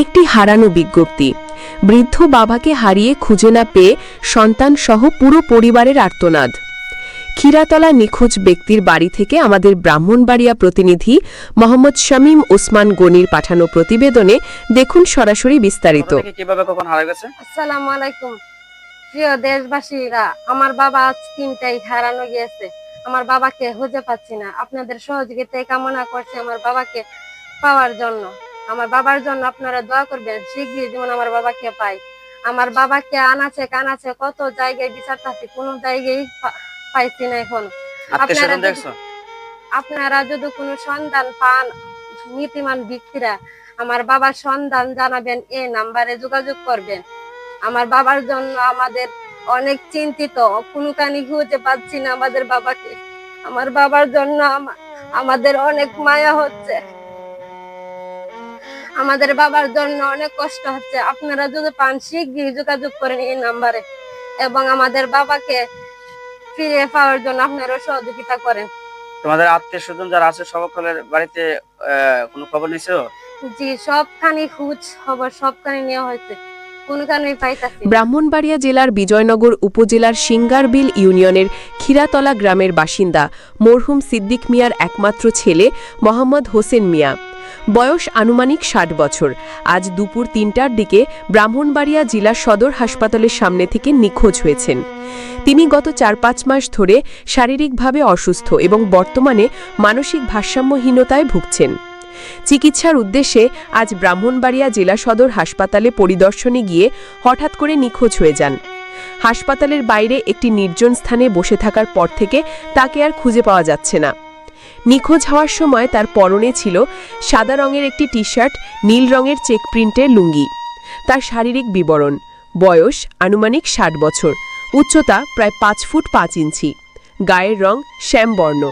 একটি হারানো বিজ্ঞপ্তি। বৃদ্ধ বাবাকে হারিয়ে খুঁজে না পেয়ে সন্তান সহ পুরো পরিবারের আর্তনাদ। ক্ষীরাতলা নিখোঁজ ব্যক্তির বাড়ি থেকে আমাদের ব্রাহ্মণবাড়িয়া প্রতিনিধি মোহাম্মদ শামীম ওসমান গনির পাঠানো প্রতিবেদনে দেখুন সরাসরি বিস্তারিত। কীভাবে কখন হারা গেছে? আসসালামু আলাইকুম। প্রিয় দেশবাসীরা আমার বাবা আজ তিনটাই হারানো গিয়েছে। আমার বাবাকে খুঁজে পাচ্ছি না। আপনাদের সহযোগিতায় কামনা করছি আমার বাবাকে পাওয়ার জন্য। আমার বাবার জন্য আপনারা দোয়া করবেন শীঘ্রই যেমন আমার বাবাকে পাই। আমার বাবাকে আনাছে কানাছে কত জায়গায় বিচার বিচারতাছি কোনো জায়গায় পাইছি না এখন। আপনারা আপনারা যদি কোনো সন্ধান পান নীতিমান ব্যক্তিরা আমার বাবার সন্ধান জানাবেন এই নাম্বারে যোগাযোগ করবেন। আমার বাবার জন্য আমাদের অনেক চিন্তিত কোনো কানি খুঁজে পাচ্ছি না আমাদের বাবাকে। আমার বাবার জন্য আমাদের অনেক মায়া হচ্ছে। আমাদের বাবার জন্য অনেক কষ্ট হচ্ছে। আপনারা যদি পান শীঘ্রই যোগাযোগ করেন এই নাম্বারে। এবং আমাদের বাবাকে ফিরে পাওয়ার জন্য আপনারা সহযোগিতা করেন। তোমাদের আত্মীয় স্বজন যারা আছে সকলের বাড়িতে আহ, কোনো খবর নিছো জি সবখানি খুঁজ খবর সবখানি নেওয়া হয়েছে। ব্রাহ্মণবাড়িয়া জেলার বিজয়নগর উপজেলার সিঙ্গারবিল ইউনিয়নের ক্ষীরাতলা গ্রামের বাসিন্দা মরহুম সিদ্দিক মিয়ার একমাত্র ছেলে মোহাম্মদ হোসেন মিয়া। বয়স আনুমানিক ষাট বছর। আজ দুপুর তিনটার দিকে ব্রাহ্মণবাড়িয়া জেলা সদর হাসপাতালের সামনে থেকে নিখোঁজ হয়েছেন। তিনি গত চার পাঁচ মাস ধরে শারীরিকভাবে অসুস্থ এবং বর্তমানে মানসিক ভারসাম্যহীনতায় ভুগছেন। চিকিৎসার উদ্দেশ্যে আজ ব্রাহ্মণবাড়িয়া জেলা সদর হাসপাতালে পরিদর্শনে গিয়ে হঠাৎ করে নিখোঁজ হয়ে যান। হাসপাতালের বাইরে একটি নির্জন স্থানে বসে থাকার পর থেকে তাকে আর খুঁজে পাওয়া যাচ্ছে না। নিখোঁজ হওয়ার সময় তার পরনে ছিল সাদা রঙের একটি টি শার্ট নীল রঙের চেক প্রিন্টের লুঙ্গি। তার শারীরিক বিবরণ, বয়স আনুমানিক ষাট বছর, উচ্চতা প্রায় পাঁচ ফুট পাঁচ ইঞ্চি, গায়ের রং শ্যামবর্ণ।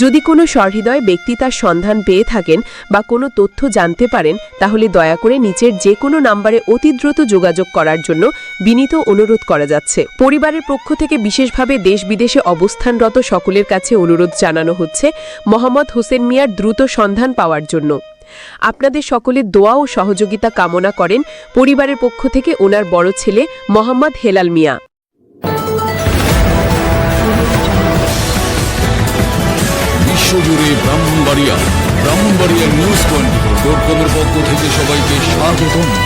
যদি কোনো সহৃদয় ব্যক্তি তার সন্ধান পেয়ে থাকেন বা কোনো তথ্য জানতে পারেন, তাহলে দয়া করে নিচের যে কোনো নাম্বারে অতি দ্রুত যোগাযোগ করার জন্য বিনীত অনুরোধ করা যাচ্ছে। পরিবারের পক্ষ থেকে বিশেষভাবে দেশ বিদেশে অবস্থানরত সকলের কাছে অনুরোধ জানানো হচ্ছে, মোহাম্মদ হোসেন মিয়ার দ্রুত সন্ধান পাওয়ার জন্য। আপনাদের সকলের দোয়া ও সহযোগিতা কামনা করেন পরিবারের পক্ষ থেকে ওনার বড় ছেলে মোহাম্মদ হেলাল মিয়া। বিশ্বজুড়ে ব্রাহ্মণবাড়িয়া ব্রাহ্মণবাড়িয়ার নিউজ পয়েন্ট ডট কমের পক্ষ থেকে সবাইকে স্বাগতম।